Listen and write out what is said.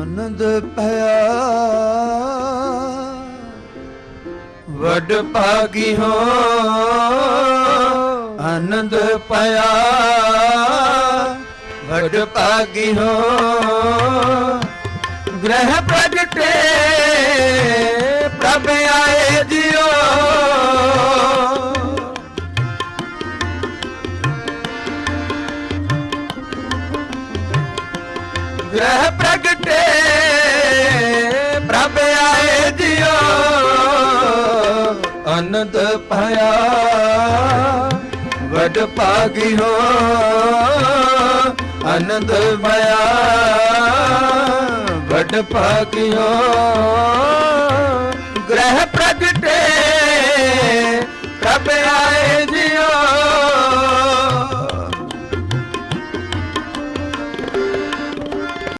ਆਨੰਦ ਭਇਆ ਵਡ ਭਾਗੀ ਹੋ ਆਨੰਦ ਭਇਆ ਵਡ ਭਾਗੀ ਹੋ ਗ੍ਰਹਿ ਪ੍ਰਗਟੇ ਗ੍ਰਹਿ ਪ੍ਰਗਟੇ, ਪ੍ਰਭ ਆਏ ਜਿਓ। ਅਨੰਦ ਪਾਇਆ, ਵਡ ਭਾਗੀ ਹੋ। ਆਨੰਦ ਪਾਇਆ, ਵਡ ਭਾਗੀ ਹੋ।